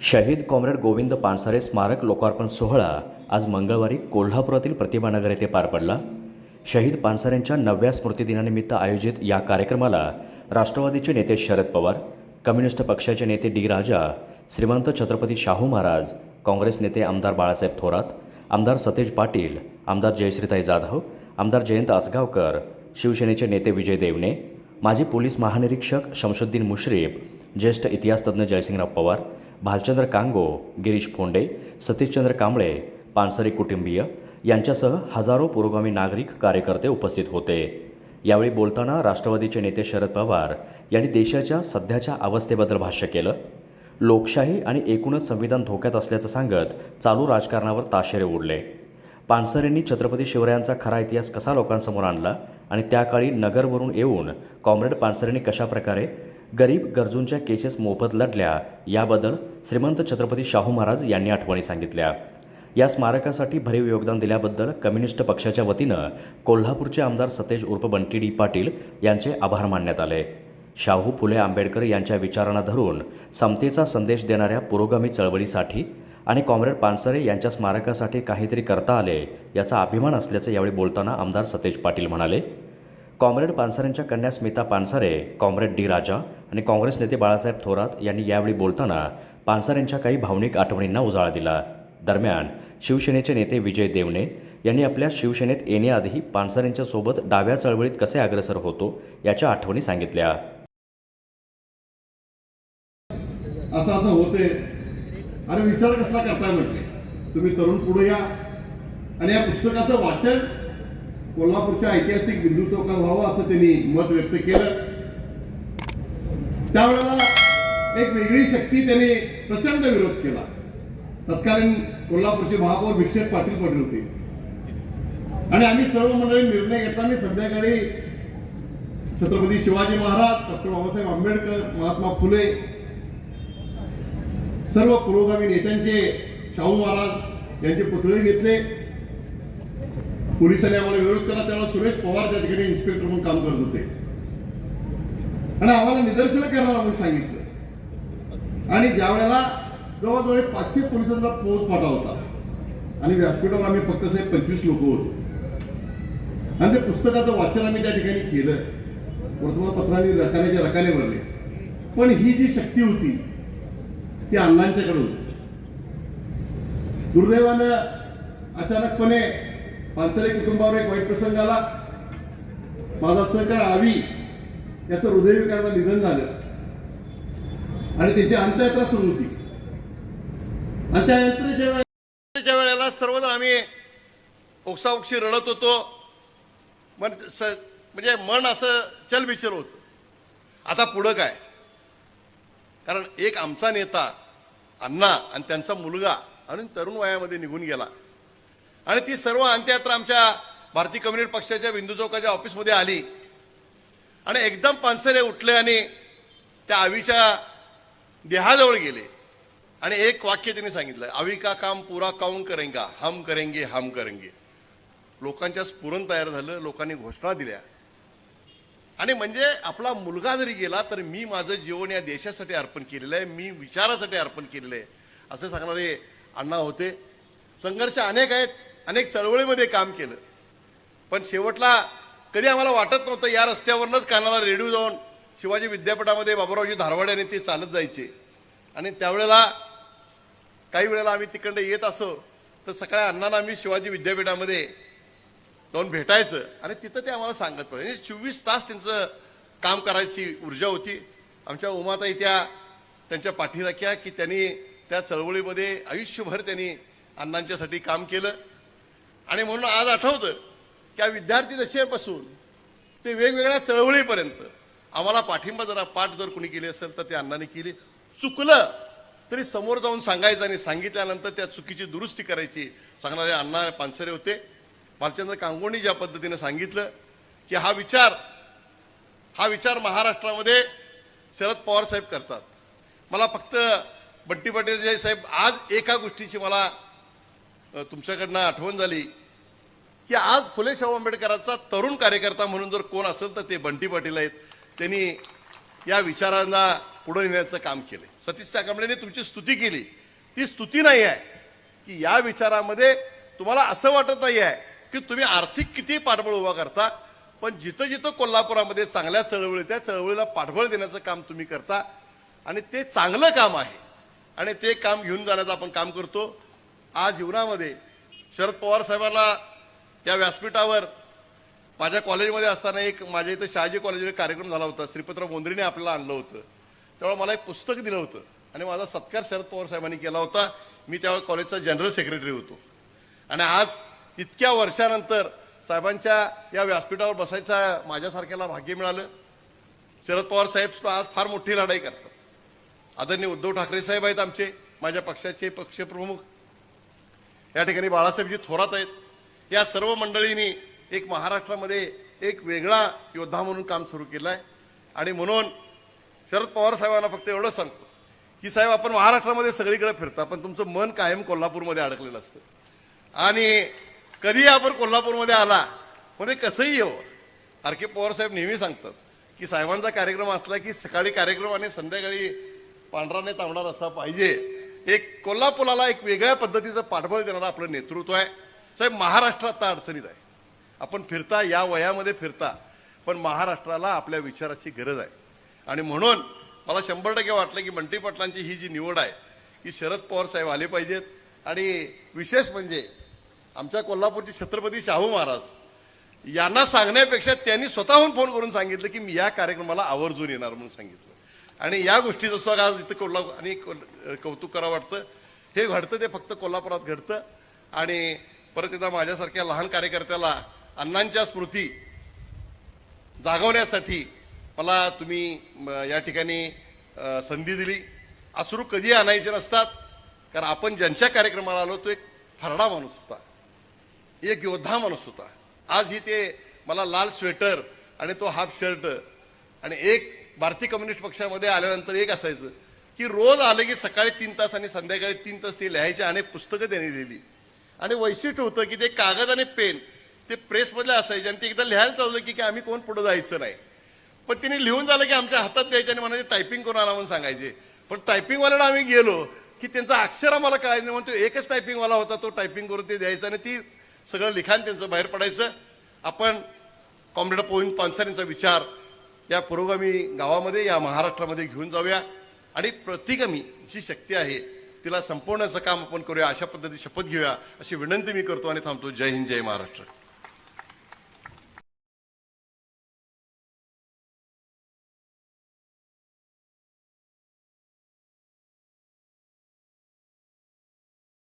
शहीद कॉम्रेड गोविंद पानसारे स्मारक लोकार्पण सोहळा आज मंगळवारी कोल्हापुरातील प्रतिभानगर येथे पार पडला. शहीद पानसारेंच्या नवव्या स्मृतिदिनानिमित्त आयोजित या कार्यक्रमाला राष्ट्रवादीचे नेते शरद पवार कम्युनिस्ट पक्षाचे नेते डी राजा श्रीमंत छत्रपती शाहू महाराज काँग्रेस नेते आमदार बाळासाहेब थोरात आमदार सतेज पाटील आमदार जयश्रीताई जाधव आमदार जयंत आसगावकर शिवसेनेचे नेते विजय देवणे माजी पोलीस महानिरीक्षक शमशुद्दीन मुश्रीफ ज्येष्ठ इतिहासतज्ञ जयसिंगराव पवार भालचंद्र कांगो गिरीश फोंडे सतीशचंद्र कांबळे पानसरे कुटुंबीय यांच्यासह हजारो पुरोगामी नागरिक कार्यकर्ते उपस्थित होते. यावेळी बोलताना राष्ट्रवादीचे नेते शरद पवार यांनी देशाच्या सध्याच्या अवस्थेबद्दल भाष्य केलं. लोकशाही आणि एकूणच संविधान धोक्यात असल्याचं सांगत चालू राजकारणावर ताशेरे ओढले. पानसरेंनी छत्रपती शिवरायांचा खरा इतिहास कसा लोकांसमोर आणला आणि त्या काळी नगरवरून येऊन कॉम्रेड पानसरेंनी कशाप्रकारे गरीब गरजूंच्या केसेस मोफत लढल्या याबद्दल श्रीमंत छत्रपती शाहू महाराज यांनी आठवणी सांगितल्या. या स्मारकासाठी भरीव योगदान दिल्याबद्दल कम्युनिस्ट पक्षाच्या वतीनं कोल्हापूरचे आमदार सतेज उर्फ बंटी डी पाटील यांचे आभार मानण्यात आले. शाहू फुले आंबेडकर यांच्या विचारांना धरून समतेचा संदेश देणाऱ्या पुरोगामी चळवळीसाठी आणि कॉम्रेड पानसरे यांच्या स्मारकासाठी काहीतरी करता आले याचा अभिमान असल्याचं यावेळी बोलताना आमदार सतेज पाटील म्हणाले. कॉम्रेड पानसरेंच्या कन्या स्मिता पानसरे कॉम्रेड डी राजा आणि काँग्रेस नेते बाळासाहेब थोरात यांनी यावेळी बोलताना पानसरेंच्या काही भावनिक आठवणींना उजाळा दिला. दरम्यान शिवसेनेचे नेते विजय देवणे यांनी आपल्या शिवसेनेत येण्याआधी पानसरेंच्या सोबत डाव्या चळवळीत कसे अग्रेसर होतो याच्या आठवणी सांगितल्या. असं असं होते. अरे विचार कसला करताय म्हटले? तुम्ही तरुण पुढे या. आणि या पुस्तकाचं वाचन कोल्हापूरच्या ऐतिहासिक बिंदू चौकात व्हावं असं त्यांनी मत व्यक्त केलं. त्यावेळेला एक वेगळी शक्ती त्यांनी प्रचंड विरोध केला. तत्कालीन कोल्हापूरचे महापौर भिक्षेप पाटील पडले होते. आणि आम्ही सर्व मंडळी निर्णय घेतला आणि संध्याकाळी छत्रपती शिवाजी महाराज डॉक्टर बाबासाहेब आंबेडकर महात्मा फुले सर्व पुरोगामी नेत्यांचे शाहू महाराज यांचे पुतळे घेतले. पोलिसांनी आम्हाला विरोध केला त्यावेळेला सुरेश पवार त्या ठिकाणी इन्स्पेक्टर म्हणून काम करत होते. आणि आम्हाला निदर्शन करायला म्हणून सांगितलं. आणि ज्या वेळेला जवळजवळ पाचशे पोलिसांचा पोच पाठा होता आणि व्यासपीठावर आम्ही फक्त साहेब पंचवीस लोक होतो. आणि ते पुस्तकाचं वाचन आम्ही त्या ठिकाणी केलं. वर्तमानपत्रांनी रकाने रकाने भरले. पण ही जी शक्ती होती ती अण्णांच्याकडे होती. दुर्दैवानं अचानकपणे पानसरे कुटुंबावर एक वाईट प्रसंग आला. माझा सहकार आवी याचं हृदयविकाराला निधन झालं. आणि त्याची अंत्ययात्रा सुरू होती. अंत्ययात्रेच्या वेळेला सर्वजण आम्ही ओक्साओक्षी रडत होतो. मन स- म्हणजे मन असं चलबिचल होतं. आता पुढं काय? कारण एक आमचा नेता अण्णा आणि त्यांचा मुलगा आणि तरुण वयामध्ये निघून गेला. आणि ती सर्व अंत्ययात्रा आमच्या भारतीय कम्युनिस्ट पक्षाच्या बिंदू चौकाच्या ऑफिसमध्ये आली. आणि एकदम पानसरे उठले आणि त्या आवीच्या देहाजवळ गेले. आणि एक वाक्य त्यांनी सांगितलं आवी का काम पुरा काऊन करेंगा? हम करेंगे हम करेंगे. लोकांच्या स्फुरण तयार झालं लोकांनी घोषणा दिल्या. आणि म्हणजे आपला मुलगा जरी गेला तर मी माझं जीवन या देशासाठी अर्पण केलेलं आहे मी विचारासाठी अर्पण केलेलं आहे. असं सांगणारे अण्णा होते. संघर्ष अनेक आहेत. अनेक चळवळीमध्ये काम केलं. पण शेवटला कधी आम्हाला वाटत नव्हतं या रस्त्यावरूनच कानाला रेडिओ जाऊन शिवाजी विद्यापीठामध्ये बाबुरावजी धारवाड्याने ते चालत जायचे. आणि त्यावेळेला काही वेळेला आम्ही तिकडं येत असो तर सकाळी अण्णांना आम्ही शिवाजी विद्यापीठामध्ये जाऊन भेटायचं आणि तिथं ते आम्हाला सांगत पाहिजे म्हणजे चोवीस तास त्यांचं काम करायची ऊर्जा होती. आमच्या उमाताई त्या त्यांच्या पाठीराख्या की त्यांनी त्या चळवळीमध्ये आयुष्यभर त्यांनी अण्णांच्यासाठी काम केलं. आणि म्हणून आज आठवतं की विद्यार्थी दशेपासून ते वेगवेगळ्या चळवळीपर्यंत आम्हाला पाठिंबा जरा पाठ जर कोणी केली असेल तर ते अण्णांनी केली. चुकलं तरी समोर जाऊन सांगायचं आणि सांगितल्यानंतर त्या चुकीची दुरुस्ती करायची सांगणारे अण्णा पानसरे होते. भालचंद्र कांगोणी ज्या पद्धतीने सांगितलं की हा विचार हा विचार महाराष्ट्रामध्ये शरद पवार साहेब करतात. मला फक्त बट्टी पटेल साहेब आज एका गोष्टीची मला तुमच्याकडनं आठवण झाली की आज फुले शाहू आंबेडकरांचा तरुण कार्यकर्ता म्हणून जर कोण असेल तर ते बंटी पाटील आहेत. त्यांनी या विचारांना पुढे नेण्याचं काम केलं सतीश कांबळेने तुमची स्तुती केली. ती स्तुती नाही आहे की या विचारामध्ये तुम्हाला असं वाटत नाही आहे की तुम्ही आर्थिक किती पाठबळ उभा करता पण जिथं जिथं कोल्हापुरामध्ये चांगल्या चळवळी त्या चळवळीला पाठबळ देण्याचं काम तुम्ही करता आणि ते चांगलं काम आहे. आणि ते काम घेऊन जाण्याचं आपण काम करतो. आज जीवनामध्ये शरद पवार साहेबांना या व्यासपीठावर माझ्या कॉलेजमध्ये असताना एक माझ्या इथं शहाजी कॉलेजमध्ये कार्यक्रम झाला होता. श्रीपतराव मोंद्रीने आपल्याला आणलं होतं. त्यावेळेला मला एक पुस्तक दिलं होतं आणि माझा सत्कार शरद पवार साहेबांनी केला होता. मी त्यावेळेस कॉलेजचा जनरल सेक्रेटरी होतो. आणि आज इतक्या वर्षानंतर साहेबांच्या या व्यासपीठावर बसायचा माझ्यासारख्याला भाग्य मिळालं. शरद पवार साहेब सुद्धा आज फार मोठी लढाई करतात. आदरणीय उद्धव ठाकरे साहेब आहेत आमचे माझ्या पक्षाचे पक्षप्रमुख. या ठिकाणी बाळासाहेबजी थोरात आहेत. या सर्व मंडळींनी एक महाराष्ट्रामध्ये एक वेगळा योद्धा म्हणून काम सुरू केलं आहे आणि म्हणून शरद पवार साहेबांना फक्त एवढं सांगतो की साहेब आपण महाराष्ट्रामध्ये सगळीकडे फिरता पण तुमचं मन कायम कोल्हापूरमध्ये अडकलेलं असतं. आणि कधी आपण कोल्हापूरमध्ये आला म्हणजे कसंही येऊ आर के पवार साहेब नेहमी सांगतात की साहेबांचा कार्यक्रम असला की सकाळी कार्यक्रम आणि संध्याकाळी पांढराने तांबडा रस्सा पाहिजे. एक कोल्हापुराला एक वेगळ्या पद्धतीचं पाठबळ देणारं आपलं नेतृत्व आहे. साहेब महाराष्ट्र आता अडचणीत आहे. आपण फिरता या वयामध्ये फिरता पण महाराष्ट्राला आपल्या विचाराची गरज आहे. आणि म्हणून मला शंभर टक्के वाटलं की मंत्री पाटलांची ही जी निवड आहे की शरद पवार साहेब आले पाहिजेत. आणि विशेष म्हणजे आमच्या कोल्हापूरचे छत्रपती शाहू महाराज यांना सांगण्यापेक्षा त्यांनी स्वतःहून फोन करून सांगितलं की मी या कार्यक्रमाला आवर्जून येणार म्हणून सांगितलं. आणि या गोष्टीचं सुद्धा आज इथं कोल्हापूर आणि कौतुक करावं वाटतं. हे घडतं ते फक्त कोल्हापुरात घडतं. आणि परत एकदा माझ्यासारख्या लहान कार्यकर्त्याला अण्णांच्या स्मृती जागवण्यासाठी मला तुम्ही या ठिकाणी संधी दिली. अश्रू कधी आणायचे नसतात कारण आपण ज्यांच्या कार्यक्रमाला आलो तो एक थरडा माणूस होता. एक योद्धा माणूस होता. आज ही ते मला लाल स्वेटर आणि तो हाफ शर्ट आणि एक भारतीय कम्युनिस्ट पक्षामध्ये आल्यानंतर एक असायचं की रोज आले की सकाळी तीन तास आणि संध्याकाळी तीन तास ते लिहायचे अनेक पुस्तकं त्यांनी लिहिली. आणि वैशिष्ट्य होतं की ते कागद आणि पेन ते प्रेसमधले असायचे आणि ते एकदा लिहायला चाललं की की आम्ही कोण पुढं जायचं नाही. पण तिने लिहून झालं की आमच्या हातात द्यायचे आणि म्हणायचे टायपिंग करून आला म्हणून सांगायचे. पण टायपिंगवाल्याला आम्ही गेलो की त्यांचं अक्षर आम्हाला कळायचं नाही म्हणून तो एकच टायपिंगवाला होता तो टायपिंग करून ते द्यायचा आणि ती सगळं लिखाण त्यांचं बाहेर पडायचं. आपण कॉम्रेड पोविंद पानसर यांचा विचार या पुरोगामी गावामध्ये या महाराष्ट्रामध्ये घेऊन जाऊया. आणि प्रतिगामी जी शक्ती आहे तिला संपवण्याचं काम आपण करूया. अशा पद्धती शपथ घेऊया. अशी विनंती मी करतो आणि थांबतो. जय हिंद जय महाराष्ट्र.